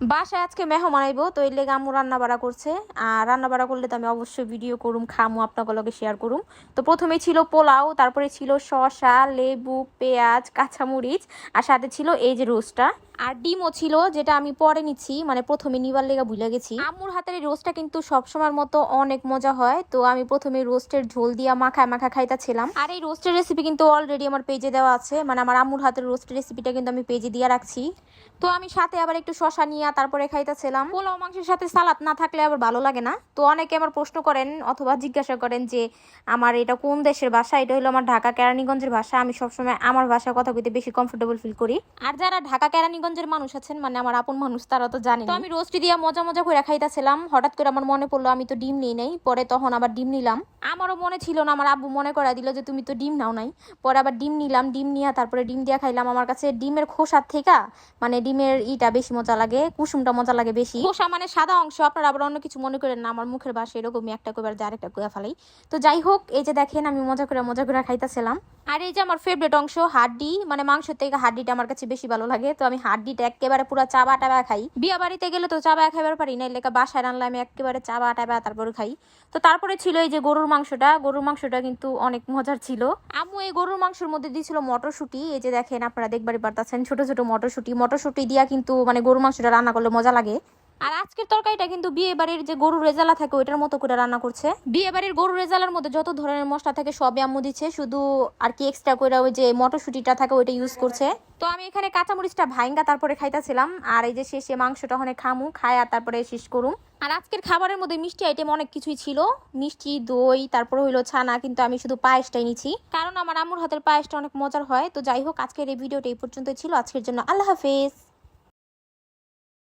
বাসায় আজকে মেহমান মানাইবো তো এর লেগে আমু রান্না বাড়া করছে। আর রান্না বাড়া করলে তো আমি অবশ্যই ভিডিও করুম, খামু আপনাকে লগে শেয়ার করুম। তো প্রথমে ছিল পোলাও, তারপরে ছিল শশা লেবু, পেঁয়াজ, কাঁচামরিচ, আর সাথে ছিল এই যে রোস্টটা আর ডিমও ছিল, যেটা আমি পরে নিচ্ছি মানে প্রথমে নিবার লেগে ভুলে গেছি। আম্মুর হাতের এই রোস্টটা কিন্তু সবসময়ের মতো অনেক মজা হয়, তো আমি প্রথমে রোস্টের ঝোল দিয়া মাখায় মাখা খাইতেছিলাম। আর এই রোস্টের রেসিপি কিন্তু অলরেডি আমার পেজে দেওয়া আছে মানে আমার আম্মুর হাতের রোস্টের রেসিপিটা কিন্তু আমি পেজে দিয়ে রাখছি। তো আমি সাথে আবার একটু শশা নিয়ে তারপরে খাইতেছিলাম। পোলাও, মাংসের সাথে সালাদ না থাকলে আবার ভালো লাগে না। তো অনেকে আমার প্রশ্ন করেন অথবা জিজ্ঞাসা করেন যে, আমার এটা কোন দেশের ভাষা? এটা হলো আমার ঢাকা কেরানীগঞ্জের ভাষা। আমি সবসময় আমার ভাষায় কথা কইতে বেশি কমফোর্টেবল ফিল করি। আর যারা ঢাকা কেরানীগঞ্জের মানুষ আছেন মানে আমার আপন মানুষ তারা তো জানে তো আমি রোস্টি দিয়া মজা মজা করে খাইতেছিলাম। হঠাৎ করে আমার মনে পড়ল আমি তো ডিম নিই নাই। পরে তখন আবার ডিম নিলাম। আমারও মনে ছিল না আমার আব্বু মনে করা দিল যে তুমি তো ডিম নাও নাই। পরে আবার ডিম নিলাম ডিম নিয়ে তারপরে ডিম দিয়া খাইলাম। আমার কাছে ডিমের খোসার থেকে মানে ডিমের ইটা বেশি মজা লাগে কুসুমটা মজা লাগে বেশি। খোসা মানে সাদা অংশ আপনারা আবার অন্য কিছু মনে করেন না আমার মুখের বাসা এরকমই একটা কইবার যে আরেকটা কইয়া ফেলাই। তো যাই হোক এই যে দেখেন আমি মজা করে মজা করে খাইতেছিলাম। আর এই যে আমার ফেভারিট অংশ হাড্ডি মানে মাংস থেকে হাড্ডিটা আমার কাছে বেশি ভালো লাগে তো আমি হাড্ডিটা একেবারে পুরো চাবা টাবা খাই। বিয়া বাড়িতে গেলে তো চা চাবা খাইবার পারি না লেখা বাসায় রান্না আমি একেবারে চাবা টাবা, তারপরে খাই। তো তারপরে ছিল এই যে গরুর মাংসটা গরুর মাংসটা কিন্তু অনেক মজার ছিল। আমু এই গরুর মাংসের মধ্যে দিয়েছিল মটরশুঁটি, এই যে দেখেন আপনারা দেখবারই পারতেছেন ছোট ছোট মটরশুঁটি। মটরশুঁটি দিয়া কিন্তু মানে গরুর মাংসটা রান্না করলে মজা লাগে। আর আজকের তরকারিটা কিন্তু বিয়ে বাড়ির যে গরুর রেজালা থাকে, ওইটার মতো করে রান্না করছে। বিয়ে বাড়ির গরুর রেজালার মধ্যে যত ধরনের মশলা থাকে, সবই আম্মু দিচ্ছে, শুধু আর কি এক্সট্রা করে ওই যে মটরশুঁটিটা থাকে, ওইটা ইউজ করছে। তো আমি এখানে কাঁচামরিচটা ভাইঙ্গা তারপরে খাইতেছিলাম, আর এই যে শেষে মাংসটা ওখানে খামু খায় আর তারপরে শেষ করুম। আর আজকের খাবারের মধ্যে মিষ্টি আইটেম অনেক কিছুই ছিল। মিষ্টি, দই, তারপরে হইল ছানা, কিন্তু আমি শুধু পায়েসটাই নিছি। কারণ আমার আম্মুর হাতের পায়েসটা অনেক মজার হয়। তো যাই হোক, আজকের এই ভিডিওটা এই পর্যন্ত ছিল। আজকের জন্য আল্লাহ হাফেজ।